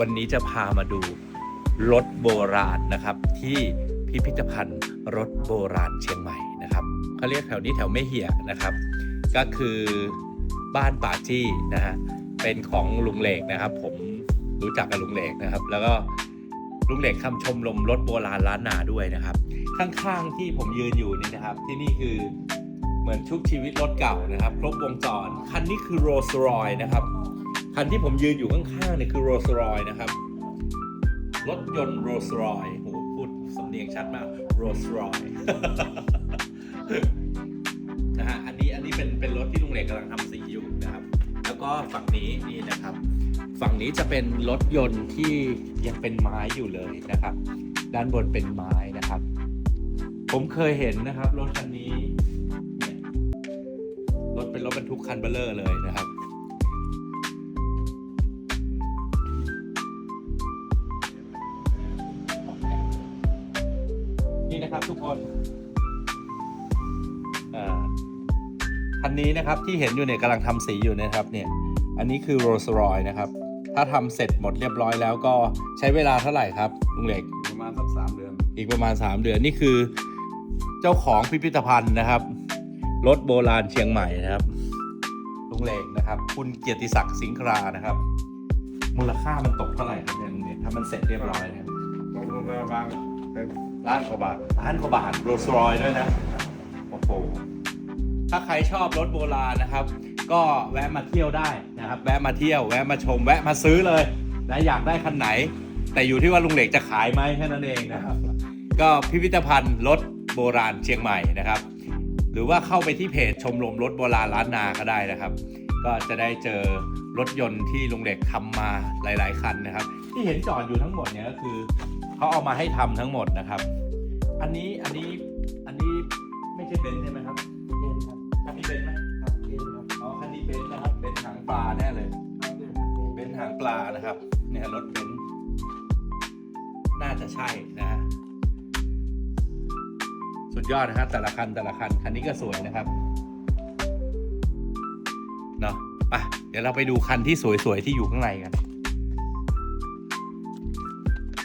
วันนี้จะพามาดูรถโบราณนะครับ ที่พิพิธภัณฑ์รถโบราณเชียงใหม่นะครับเขาเรียกแถวนี้แถวไม่เหี่ยนะครับ ก็คือบ้านป่าจี้นะฮะเป็นของลุงเหลกนะครับ ผมรู้จักกับลุงเหลกนะครับ แล้วก็ลุงเหลกทำชมรมรถโบราณล้านนาด้วยนะครับ ข้างๆที่ผมยืนอยู่นี่นะครับ ที่นี่คือเหมือนชุกชีวิตรถเก่านะครับ ครบวงจรคันนี้คือโรลส์รอยนะครับ คันที่ผมยืนอยู่ข้างๆเนี่ยคือโรสรอยนะครับ รถยนต์โรสรอยโหพูดสำเนียงชัดมากโรสรอยนะฮะอันนี้อันนี้เป็นเป็นรถที่ลุงเหล็กกำลังทำสีอยู่นะครับ แล้วก็ฝั่งนี้นี่นะครับ ฝั่งนี้จะเป็นรถยนต์ที่ยังเป็นไม้อยู่เลยนะครับ ด้านบนเป็นไม้นะครับ ผมเคยเห็นนะครับรถคันนี้เนี่ยรถเป็นรถบรรทุกคันเบลเลอร์เลยนะครับ นี่นะครับทุกคนอ่าคันนี้นะครับที่เห็นอยู่เนี่ยกำลังทำสีอยู่นะครับเนี่ยอันนี้คือโรสรอยนะครับ ถ้าทำเสร็จหมดเรียบร้อยแล้วก็ใช้เวลาเท่าไหร่ครับลุงเหล็กประมาณสักสามเดือน อีกประมาณ 3 เดือนนี่คือเจ้าของพิพิธภัณฑ์นะครับรถโบราณเชียงใหม่นะครับลุงเหลกนะครับ คุณเกียรติศักดิ์สิงครานะครับ มูลค่ามันตกเท่าไหร่ครับเนี่ยลุงเหลกถ้ามันเสร็จเรียบร้อยเนี่ยลงทุนไปประมาณเป็น ล้านกว่าบาทล้านกว่าบาทโรลส์รอยด้วยนะโอ้โหถ้าใครชอบรถโบราณนะครับ ก็แวะมาเที่ยวได้นะครับ แวะมาเที่ยวแวะมาชม แวะมาซื้อเลยนะอยากได้คันไหน แต่อยู่ที่ว่าลุงเหล็กจะขายไหมแค่นั้นเองนะครับ ก็พิพิธภัณฑ์รถโบราณเชียงใหม่นะครับ หรือว่าเข้าไปที่เพจชมรมรถโบราณล้านนาก็ได้นะครับ ก็จะได้เจอ รถยนต์ที่ลุงเหล็กทำมาหลาย ๆ คันนะครับ ที่เห็นจอดอยู่ทั้งหมดเนี่ยก็คือเขาเอามาให้ทำทั้งหมดนะครับ อันนี้อันนี้อันนี้ไม่ใช่เบนใช่ไหมครับเป็นครับคันนี้เบนไหมครับเป็นครับอ๋อคันนี้เบนนะครับเบนหางปลาแน่เลยเบนหางปลานะครับ เนี่ยรถเบนน่าจะใช่นะสุดยอดนะครับแต่ละคันแต่ละคันคันนี้ก็สวยนะครับเนาะ ไปเดี๋ยวเราไปดูคันที่สวยๆ ที่อยู่ข้างในกัน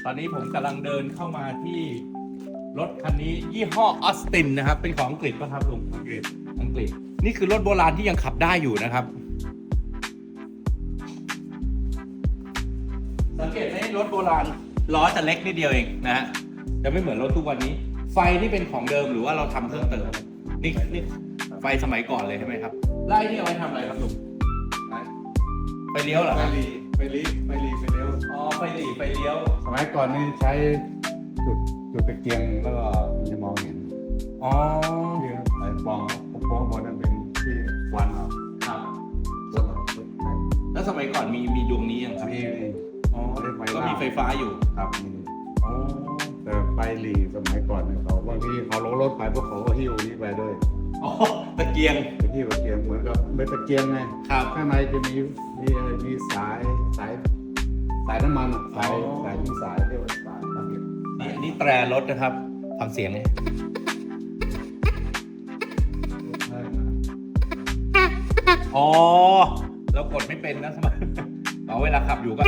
ตอนนี้ผมกำลังเดินเข้ามาที่รถคันนี้ยี่ห้อออสตินนะครับ เป็นของอังกฤษป่ะครับลุงอังกฤษอังกฤษ นี่คือรถโบราณที่ยังขับได้อยู่นะครับ สังเกตไหมรถโบราณล้อจะเล็กนิดเดียวเองนะฮะจะไม่เหมือนรถทุกวันนี้ ไฟนี่เป็นของเดิมหรือว่าเราทำเพิ่มเติมนี่นี่ไฟสมัยก่อนเลยใช่ไหมครับไล่นี่เอาไว้ทำอะไรครับลุง ไฟเลี้ยวเหรอไปครับรีไปรีไปรีไปเลี้ยว อ๋อไฟหลีไฟเลี้ยว สมัยก่อนนี่ใช้จุดจุดตะเกียงแล้วก็มันจะมองเห็นอ๋อ ที่ไอ้ปองโป้งบนนั้นเป็นที่วันเอาครับสมัยแล้วสมัยก่อนมีมีดวงนี้ยังครับมีมีอ๋อก็มีไฟฟ้าอยู่ครับมีอ๋อแต่ไปรีสมัยก่อนเนี่ยเขาบางทีเขาลงรถไปพวกเขาก็หิ้วนี้ไปด้วย อ๋อตะเกียง เป็นที่ตะเกียงเหมือนกับเป็นตะเกียงไงครับ ข้างในจะมีมีอะไรมีสายสายสายน้ำมันอะสายอ๋อ สายมีสายเรียกว่าสายตะเกียงนี่อันนี้แตรรถนะครับฟังเสียงเลยอ๋อเรากดไม่เป็นนะสมัยอ๋อเวลาขับอยู่ก็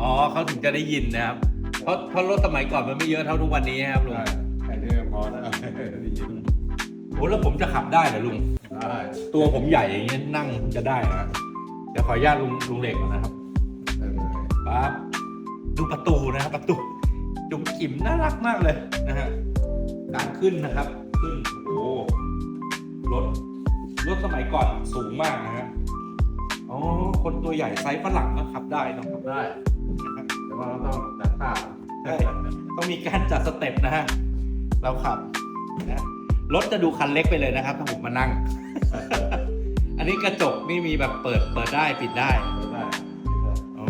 อ๋อเขาถึงจะได้ยินนะครับ เพราะเพราะรถสมัยก่อนมันไม่เยอะเท่าทุกวันนี้ครับลุง ใช่แค่นี้ก็พอแล้วได้ยิน โอ้แล้วผมจะขับได้เหรอลุงได้ตัวผมใหญ่อย่างเงี้ยนั่งจะได้นะเดี๋ยวขออนุญาตลุงลุงเหล็กก่อนนะครับได้เลยปั๊บดูประตูนะครับประตูจุ๋มจิ๋มน่ารักมากเลยนะฮะการขึ้นนะครับ ขึ้นโอ้โหรถรถสมัยก่อนสูงมากนะฮะอ๋อคนตัวใหญ่ไซส์ฝรั่งก็ขับได้ต้องขับได้แต่ว่าเราต้องจัดท่าใช่ต้องมีการจัดสเต็ปนะฮะเราขับนะ รถจะดูคันเล็กไปเลยนะครับถ้าผมมานั่ง อันนี้กระจกนี่มีแบบเปิดเปิดได้ปิดได้ได้อ๋อ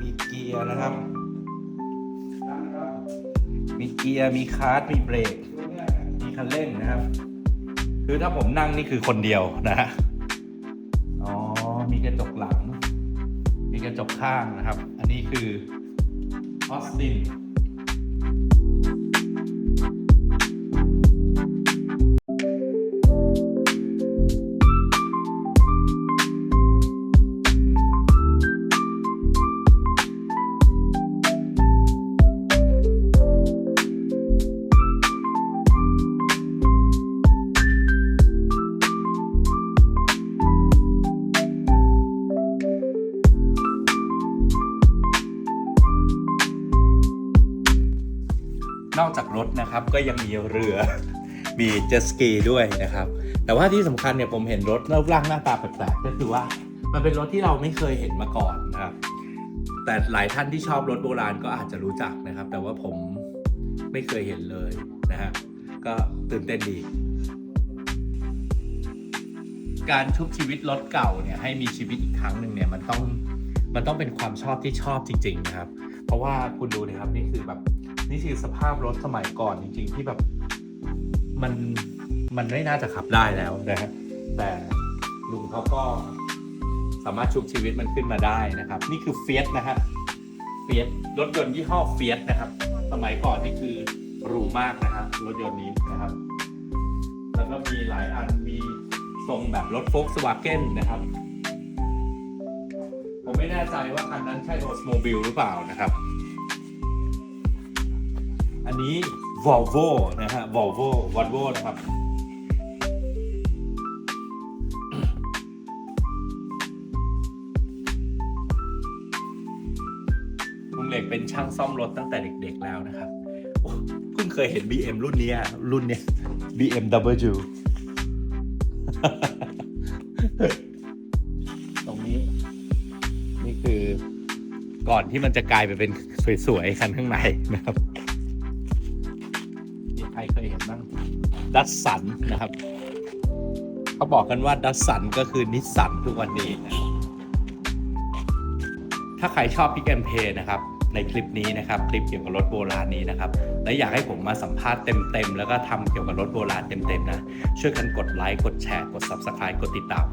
มีเกียร์นะครับ มีเกียร์มีคาร์ดมีเบรก มีคันเร่งนะครับ คือถ้าผมนั่งนี่คือคนเดียวนะฮะอ๋อมีกระจกหลัง มีกระจกข้างนะครับ อันนี้คือออสติน นอกจากรถนะครับก็ยังมีเรือ มีเจ็ตสกีด้วยนะครับ แต่ว่าที่สำคัญเนี่ยผมเห็นรถรูปร่างหน้าตาแปลกๆก็คือว่ามันเป็นรถที่เราไม่เคยเห็นมาก่อนนะครับ แต่หลายท่านที่ชอบรถโบราณก็อาจจะรู้จักนะครับ แต่ว่าผมไม่เคยเห็นเลยนะฮะก็ตื่นเต้นดี การชุบชีวิตรถเก่าเนี่ยให้มีชีวิตอีกครั้งหนึ่งเนี่ยมันต้องมันต้องเป็นความชอบที่ชอบจริง ๆ นะครับ เพราะว่าคุณดูนะครับนี่คือแบบ นี่คือสภาพรถสมัยก่อนจริง ๆ ที่แบบมันมันไม่น่าจะขับได้แล้วนะฮะแต่ลุงเขาก็สามารถชุบชีวิตมันขึ้นมาได้นะครับ นี่คือเฟียสนะฮะเฟียสรถยนต์ยี่ห้อเฟียสนะครับ สมัยก่อนนี่คือหรูมากนะฮะรถยนต์นี้นะครับ แล้วก็มีหลายอันมีทรงแบบรถโฟล์กสวาเก้นนะครับ ผมไม่แน่ใจว่าคันนั้นใช่โรสโมบิลหรือเปล่านะครับ นนี้ Volvo นะฮะ Volvo Volvo นะครับ ลุงเหล็กเป็นช่างซ่อมรถตั้งแต่เด็กๆแล้วนะครับโอ้เพิ่งเคยเห็น BM รุ่นเนี้ยรุ่นเนี้ย BMW ตรงนี้ นี่คือก่อนที่มันจะกลายไปเป็นสวยๆคันข้างในนะครับมีใคร เคยเห็นบ้างดัสสันนะครับ เขาบอกกันว่าดัสสันก็คือนิสสันทุกวันนี้นะครับถ้าใครชอบพิกแอมเพนะครับ ในคลิปนี้นะครับ คลิปเกี่ยวกับรถโบราณนี้นะครับ และอยากให้ผมมาสัมภาษณ์เต็มๆ แล้วก็ทำเกี่ยวกับรถโบราณเต็มๆนะ ช่วยกันกดไลค์ กดแชร์ กด Subscribe กดติดตาม